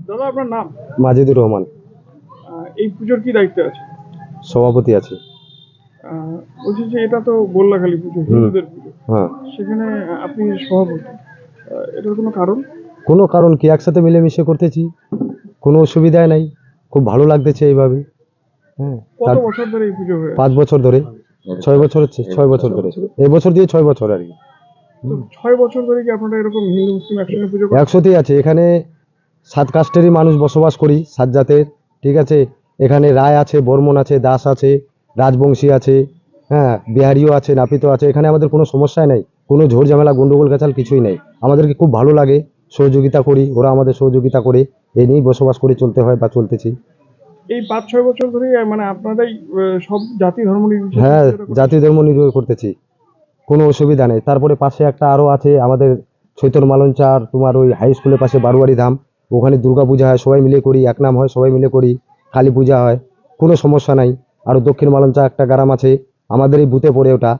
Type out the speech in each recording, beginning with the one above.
দাদা আপনার নাম? মাজিদুর রহমান। এই পুজোর কি দায়িত্ব আছে? সভাপতি আছে। বলছি যে এটা তো গোল্লাখালী পুজো হিন্দুদের পুজো। হ্যাঁ। সেখানে আপনি সভাপতি। এটার কোনো কারণ? কোনো কারণ কি একসাথে মিলেমিশে করতেছি? কোনো অসুবিধাই নাই। খুব ভালো লাগতেছে এইভাবে। হ্যাঁ কত বছর ধরে এই পুজো হয়ে পাঁচ বছর ধরে। ছয় বছর হচ্ছে ছয় বছর ধরে। এই বছর। দিয়ে ছয় বছর আর কি। ছয় বছর ধরে কি আপনারা এরকম হিন্দু মুসলিম একসঙ্গে পুজো করেন একশোতেই আছে। এখানে সাত কাস্টেরই মানুষ বসবাস করি সাত জাতের ঠিক আছে? এখানে রায় আছে বর্মন আছে দাস আছে রাজবংশী আছে হ্যাঁ বিহারিও আছে নাপিতও আছে এখানে আমাদের কোনো সমস্যাই নেই। কোনো ঝোড় ঝামেলা গন্ডগোল কাছাল কিছুই নেই। আমাদেরকে খুব ভালো লাগে সহযোগিতা করি ওরা আমাদের সহযোগিতা করে এই নিয়েই বসবাস করে চলতে হয় বা চলতেছি। এই পাঁচ ছয় বছর ধরে মানে আপনারাই সব জাতি ধর্ম হ্যাঁ জাতি ধর্ম নির্ভর করতেছি। কোনো অসুবিধা নেই। তারপরে পাশে একটা আরও আছে আমাদের চৈতন্য মালঞ্চার তোমার ওই হাই স্কুলের পাশে বারোয়ারি ধাম। ওখানে দুর্গা পূজা হয়, সবাই মিলে করি, এক নাম হয়, সবাই মিলে করি, কালী পূজা হয়, কোনো সমস্যা নাই। আর দক্ষিণ মালঞ্চা একটা গ্রাম আছে আমাদের এই বুথে পড়ে ওটা।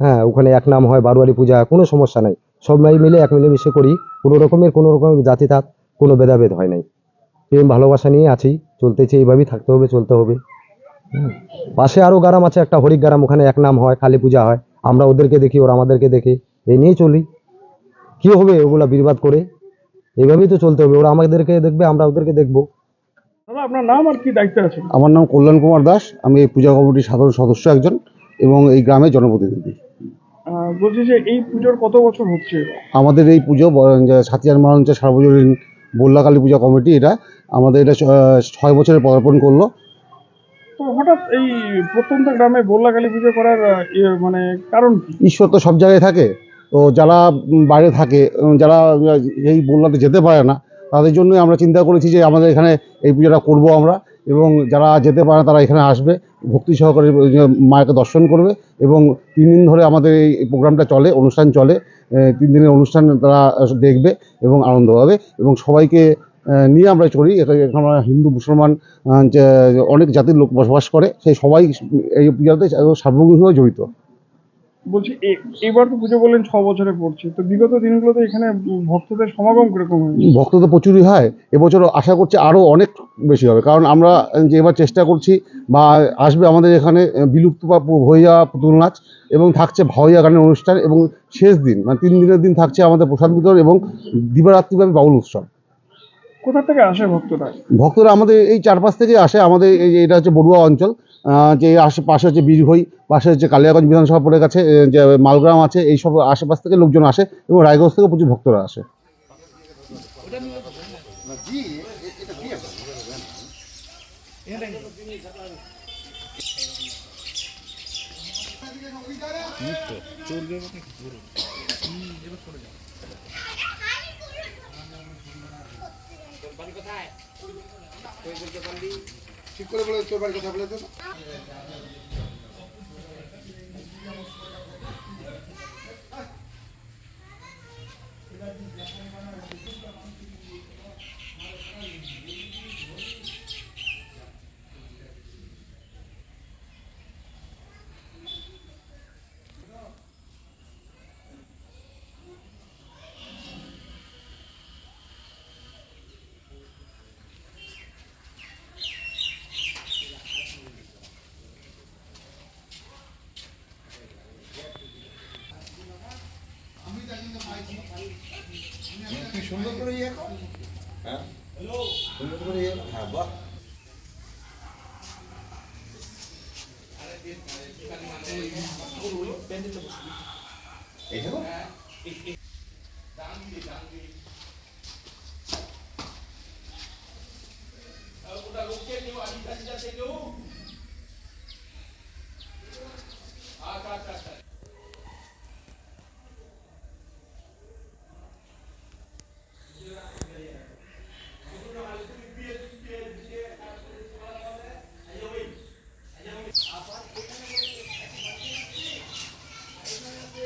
হ্যাঁ ওখানে এক নাম হয় বারোয়ারি পূজা, কোনো সমস্যা নাই। সবাই মিলে এক মিলে মিশে করি, কোনো রকমের কোনো রকমের জাতি থাক, কোনো ভেদাভেদ হয় নাই। প্রেম, ভালোবাসা নিয়ে আছি, চলতেছি, এইভাবেই থাকতে হবে, চলতে হবে। পাশে আরও গ্রাম আছে, একটা হরিক গ্রাম, ওখানে এক নাম হয়, কালী পূজা হয়। আমরা ওদেরকে দেখি, ওরা আমাদেরকে দেখে এই নিয়ে চলি। কি হবে ওগুলা বিরবাদ করে? এইভাবেই তো চলতে হবে। ওরা আমাদেরকে দেখবে আমরা ওদেরকে দেখব। দাদা আপনার নাম আর কি দায়িত্ব আছে? আমার নাম কল্যাণ কুমার দাস। আমি এই পূজা কমিটির সাধারণ সদস্য একজন এবং এই গ্রামের জনপ্রতিনিধি। বলছি যে এই পুজোর কত বছর হচ্ছে? আমাদের এই পুজো সাতিয়ার মালঞ্চা সার্বজনীন বল্লাকালী পূজা কমিটি এটা আমাদের এটা ছয় বছরে পদার্পণ করল। তো হঠাৎ এই প্রত্যন্ত গ্রামে বল্লাকালী পুজো করার ইয়ে মানে কারণ কি? ঈশ্বর তো সব জায়গায় থাকে। তো যারা বাইরে থাকে যারা এই বল্লাতে যেতে পারে না, তাদের জন্যই আমরা চিন্তা করেছি যে আমাদের এখানে এই পুজোটা করব আমরা। এবং যারা যেতে পারে তারা এখানে আসবে, ভক্তি সহকারে মাকে দর্শন করবে এবং তিন দিন ধরে আমাদের এই প্রোগ্রামটা চলে, অনুষ্ঠান চলে তিন দিনের অনুষ্ঠান তারা দেখবে এবং আনন্দ পাবে এবং সবাইকে নিয়ে আমরা চলি। এখানে হিন্দু, মুসলমান অনেক জাতির লোক বসবাস করে, সেই সবাই এই পূজাতে সার্বভৌমিকভাবে জড়িত। বলছি এবার তো পুজো বললেন ছ বছরে পড়ছে। তো বিগত দিনগুলোতে এখানে ভক্তদের সমাগম কীরকম ভক্ত তো প্রচুরই হয়। এবছর আশা করছি আরও অনেক বেশি হবে। কারণ আমরা যে এবার চেষ্টা করছি বা আসবে আমাদের এখানে বিলুপ্ত বা হয়ে যাওয়া পুতুল নাচ এবং থাকছে ভাওয়াইয়া গানের অনুষ্ঠান এবং শেষ দিন মানে তিন দিনের দিন থাকছে আমাদের প্রসাদ বিতরণ এবং দিবারাত্রিব্যাপী বাউল উৎসব। কোথা থেকে আসে ভক্তরা? ভক্তরা আমাদের এই চারপাশ থেকে আসে আমাদের এই এটা হচ্ছে বড়ুয়া অঞ্চল। যে আশেপাশে হচ্ছে বীরভই পাশে হচ্ছে কালিয়াগঞ্জ বিধানসভা পড়ে গেছে যে মালগ্রাম আছে, এই সব আশেপাশ থেকে লোকজন আসে এবং রায়গঞ্জ থেকে প্রচুর ভক্তরা আসে। ঠিক করে বলে তোর বাড়ির কথা বলে তো কি সুন্দর করে ইয়ে হ্যাঁ? সুন্দর করে ইয়ে হ্যাঁ বাহ। এটা ওটা লোককে কেউ আদিবাসীরা কেউ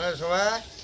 Eso es.